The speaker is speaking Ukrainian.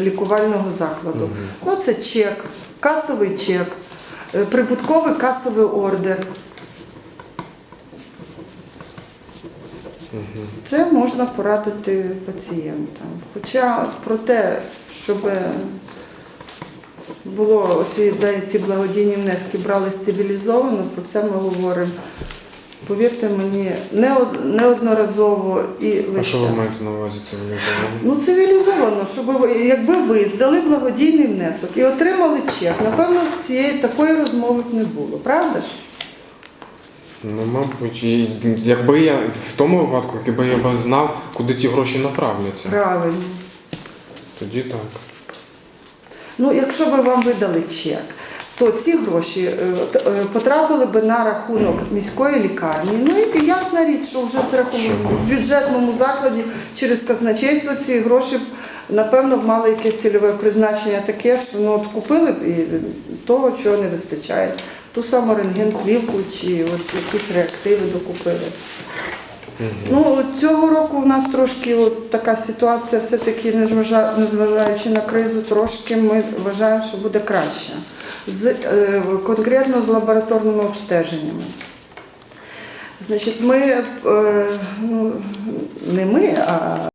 лікувального закладу. Ну, це чек, касовий чек, е, прибутковий касовий ордер. Це можна порадити пацієнтам. Хоча про те, щоб було ці, ці благодійні внески брались цивілізовано, про це ми говоримо. Повірте мені, не од- неодноразово і А весь що ви час. маєте на увазі цивілізовано? Ну, цивілізовано, щоб ви, якби ви здали благодійний внесок і отримали чек, напевно, цієї такої розмови б не було, правда ж? Ну, мабуть, і якби я в тому випадку, якби я б знав, куди ті гроші направляться, Правильно. тоді так. Ну, якщо б вам видали чек, то ці гроші е, е, потрапили б на рахунок міської лікарні. Ну і ясна річ, що вже з рахунку в бюджетному закладі через казначейство ці гроші напевно б мали якесь цільове призначення таке, що ну, от купили б і того, чого не вистачає. Ту саму рентген-плівку чи от якісь реактиви докупили. Ну, цього року у нас трошки от така ситуація, все-таки незважаючи на кризу, трошки ми вважаємо, що буде краще. З, е, конкретно з лабораторними обстеженнями. Значить, ми, е, ну, не ми, а